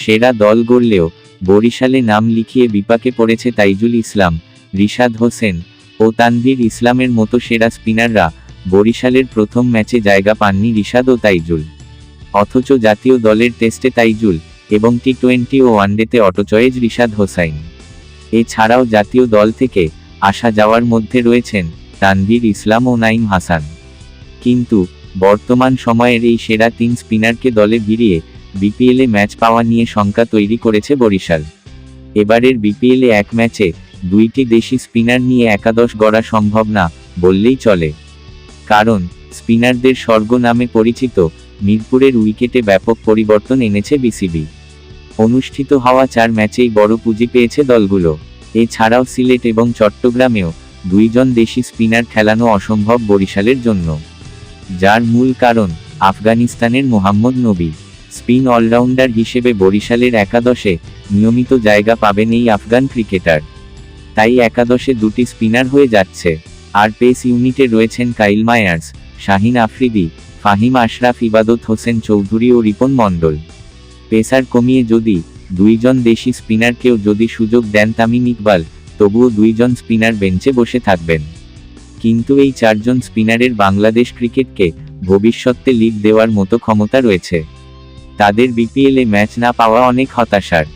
সেরা দল গড়লেও বরিশালে নাম লিখিয়ে বিপাকে পড়েছে তাইজুল ইসলাম, রিশাদ হোসেন ও তানভীর ইসলামের মতো সেরা স্পিনাররা বরিশালের প্রথম ম্যাচে জায়গা পাননি রিশাদ ও তাইজুল। অথচ জাতীয় দলের টেস্টে তাইজুল এবং টি টোয়েন্টি ও ওয়ানডেতে অটোচয়েজ রিশাদ হোসাইন। এছাড়াও জাতীয় দল থেকে আসা যাওয়ার মধ্যে রয়েছেন তানভীর ইসলাম ও নাইম হাসান। কিন্তু বর্তমান সময়ের এই সেরা তিন স্পিনারকে দলে ভিড়িয়ে বিপিএলে ম্যাচ পাওয়া নিয়ে শঙ্কা তৈরি করেছে বরিশাল। এবারের বিপিএলে এক ম্যাচে দুইটি দেশি স্পিনার নিয়ে একাদশ গড়া সম্ভব না বললেই চলে। কারণ, স্পিনারদের স্বর্গ নামে পরিচিত মিরপুরের উইকেটে ব্যাপক পরিবর্তন এনেছে বিসিবি। অনুষ্ঠিত হওয়া চার ম্যাচেই বড় পুঁজি পেয়েছে দলগুলো। এছাড়াও সিলেট এবং চট্টগ্রামেও দুইজন দেশি স্পিনার খেলানো অসম্ভব বরিশালের জন্য। যার মূল কারণ আফগানিস্তানের মোহাম্মদ নবী। স্পিন অলরাউন্ডার হিসেবে বরিশালের একাদশে নিয়মিত জায়গা পাবেন এই আফগান ক্রিকেটার। তাই একাদশে দুটি স্পিনার হয়ে যাচ্ছে। আর পেস ইউনিটে রয়েছেন কাইল মায়ার্স, শাহিন আফ্রিদি, ফাহিম আশরাফ, ইবাদত হোসেন চৌধুরী ও রিপন মণ্ডল। পেসার কমিয়ে যদি দুইজন দেশি স্পিনারকেও যদি সুযোগ দেন তামিম ইকবাল, তবুও দুইজন স্পিনার বেঞ্চে বসে থাকবেন। কিন্তু এই চারজন স্পিনারের বাংলাদেশ ক্রিকেটকে ভবিষ্যতে লিড দেওয়ার মতো ক্ষমতা রয়েছে। তাদের বিপিএলে ম্যাচ না পাওয়া অনেক হতাশার।